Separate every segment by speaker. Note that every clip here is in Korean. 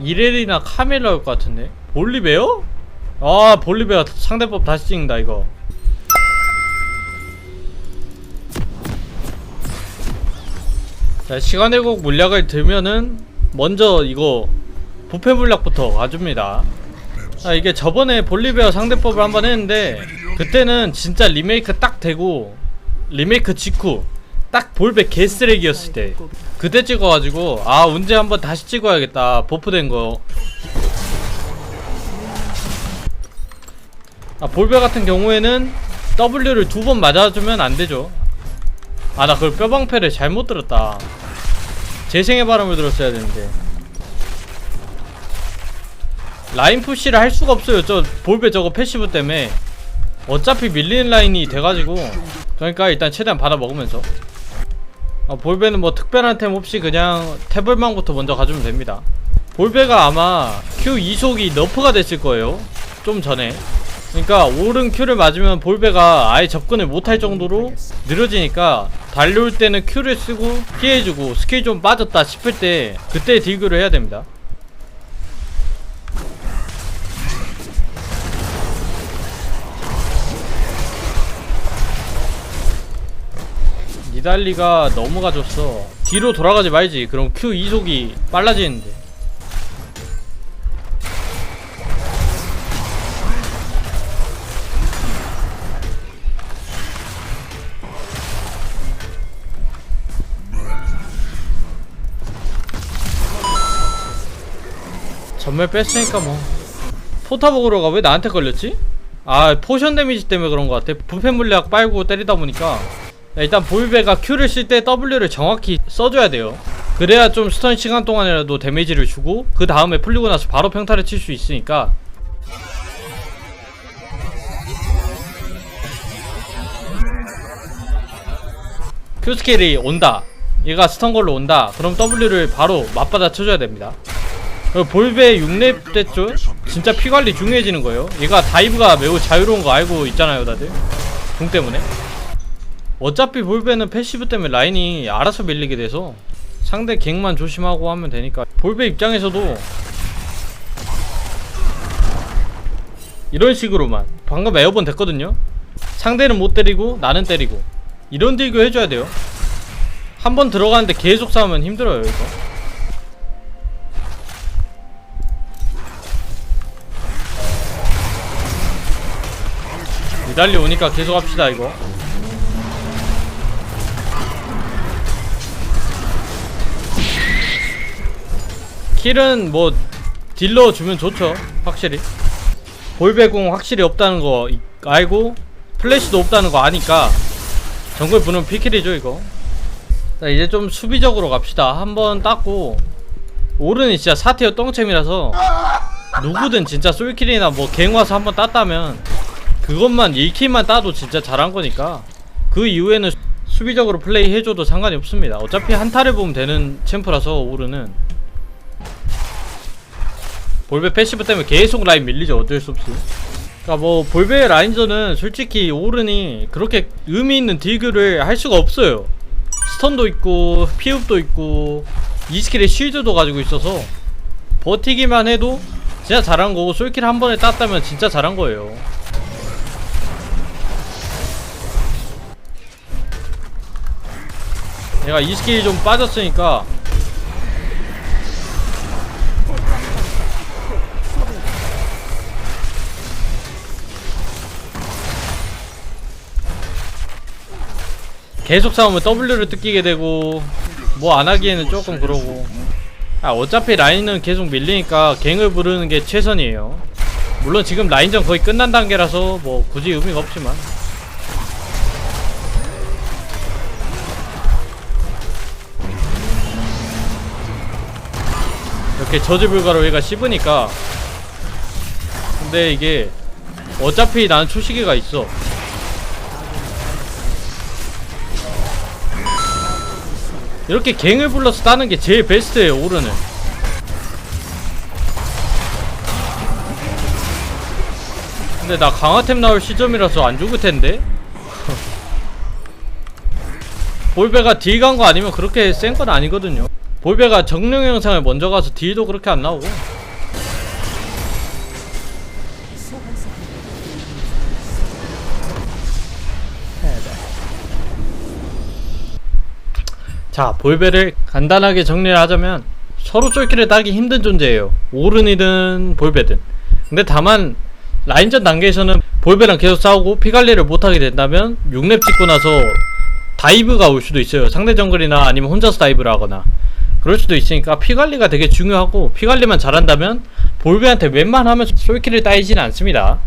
Speaker 1: 이렐이나 카멜 나올 것 같은데? 볼리베어? 아 볼리베어 상대법 다시 찍는다 이거. 자 시간 회복 물약을 들면은 먼저 이거 부패 물약부터 가줍니다. 아 이게 저번에 볼리베어 상대법을 한번 했는데 그때는 진짜 리메이크 딱 되고 리메이크 직후 딱 볼베 개쓰레기였을 때 그때 찍어가지고 아 언제 한번 다시 찍어야겠다 버프된 거. 아 볼베 같은 경우에는 W를 두 번 맞아주면 안 되죠. 아 나 그걸 뼈방패를 잘못 들었다. 재생의 바람을 들었어야 되는데. 라인 푸시를 할 수가 없어요. 저 볼베 저거 패시브 때문에 어차피 밀리는 라인이 돼가지고 그러니까 일단 최대한 받아 먹으면서. 어, 볼베는 뭐 특별한 템 없이 그냥 태블망부터 먼저 가주면 됩니다. 볼베가 아마 Q 2속이 너프가 됐을 거예요. 좀 전에. 그러니까 오른 Q를 맞으면 볼베가 아예 접근을 못할 정도로 느려지니까 달려올 때는 Q를 쓰고 피해주고 스킬 좀 빠졌다 싶을 때 그때 딜교를 해야 됩니다 니달리가 너무 가졌어. 뒤로 돌아가지 말지. 그럼 Q 이속이 빨라지는데. 전멸 뺐으니까 뭐. 포타보그로가 왜 나한테 걸렸지? 아 포션 데미지 때문에 그런 것 같아. 부패 물약 빨고 때리다 보니까 야, 일단 볼베가 Q를 쓸 때 W를 정확히 써줘야 돼요. 그래야 좀 스턴 시간 동안이라도 데미지를 주고 그 다음에 풀리고 나서 바로 평타를 칠 수 있으니까. Q 스킬이 온다. 얘가 스턴 걸로 온다. 그럼 W를 바로 맞받아 쳐줘야 됩니다. 그 볼베 6렙 때죠 진짜 피관리 중요해지는 거예요. 얘가 다이브가 매우 자유로운 거 알고 있잖아요 다들. 궁 때문에 어차피 볼베는 패시브 때문에 라인이 알아서 밀리게 돼서 상대 갱만 조심하고 하면 되니까 볼베 입장에서도 이런 식으로만 방금 에어본 됐거든요. 상대는 못 때리고 나는 때리고 이런 딜교 해줘야 돼요. 한 번 들어가는데 계속 싸우면 힘들어요 이거. 니달리 오니까 계속 합시다 이거 킬은 뭐 딜러 주면 좋죠 확실히. 볼배공 확실히 없다는 거 이- 알고 플래시도 없다는 거 아니까 정글 부는 피킬이죠 이거. 자 이제 좀 수비적으로 갑시다. 한번 땄고. 오른이 진짜 사티어 똥챔이라서 누구든 진짜 솔킬이나 뭐 갱와서 한번 땄다면 그것만 1킬만 따도 진짜 잘한 거니까 그 이후에는 수비적으로 플레이 해줘도 상관이 없습니다. 어차피 한타를 보면 되는 챔프라서 오르는 볼베 패시브 때문에 계속 라인 밀리죠. 어쩔 수 없이. 그니까 뭐 볼베 라인전은 솔직히 오른이 그렇게 의미 있는 딜교를 할 수가 없어요. 스턴도 있고 피흡도 있고 이 스킬에 쉴드도 가지고 있어서 버티기만 해도 진짜 잘한 거고 솔킬 한 번에 땄다면 진짜 잘한 거예요. 내가 이 스킬이 좀 빠졌으니까 계속 싸우면 W를 뜯기게 되고 뭐 안 하기에는 조금 그러고. 아 어차피 라인은 계속 밀리니까 갱을 부르는 게 최선이에요. 물론 지금 라인전 거의 끝난 단계라서 뭐 굳이 의미가 없지만. 이렇게 저지불가로 얘가 씹으니까. 근데 이게 어차피 나는 초시계가 있어 이렇게 갱을 불러서 따는 게 제일 베스트예요 오르는 근데 나 강화템 나올 시점이라서 안 죽을 텐데? 볼베가 딜 간 거 아니면 그렇게 센 건 아니거든요. 볼베가 정령 영상을 먼저 가서 딜도 그렇게 안 나오고 자 볼베를 간단하게 정리를 하자면 서로 쫄기를 따기 힘든 존재예요. 오른이든 볼베든. 근데 다만 라인전 단계에서는 볼베랑 계속 싸우고 피관리를 못하게 된다면 6렙 찍고 나서 다이브가 올 수도 있어요. 상대 정글이나 아니면 혼자서 다이브를 하거나. 그럴 수도 있으니까 피관리가 되게 중요하고 피관리만 잘한다면 볼베한테 웬만하면 솔킬을 따이지는 않습니다.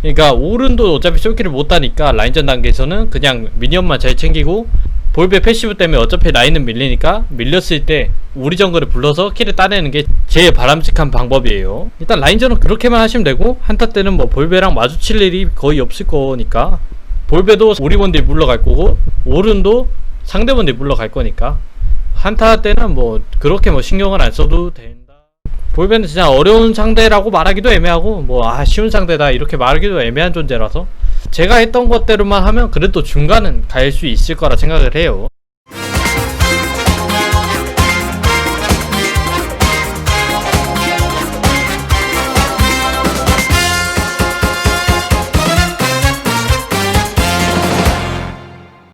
Speaker 1: 그러니까 오른도 어차피 솔킬을 못 따니까 라인전 단계에서는 그냥 미니언만 잘 챙기고 볼베 패시브 때문에 어차피 라인은 밀리니까 밀렸을 때 우리 정글을 불러서 킬을 따내는 게 제일 바람직한 방법이에요. 일단 라인전은 그렇게만 하시면 되고 한타 때는 뭐 볼베랑 마주칠 일이 거의 없을 거니까 볼베도 우리 본딜 물러갈 거고 오른도 상대 본딜 물러갈 거니까 한타 때는 뭐 그렇게 뭐 신경을 안 써도 된다. 볼베는 진짜 어려운 상대라고 말하기도 애매하고 뭐 아 쉬운 상대다 이렇게 말하기도 애매한 존재라서 제가 했던 것대로만 하면 그래도 중간은 갈 수 있을 거라 생각을 해요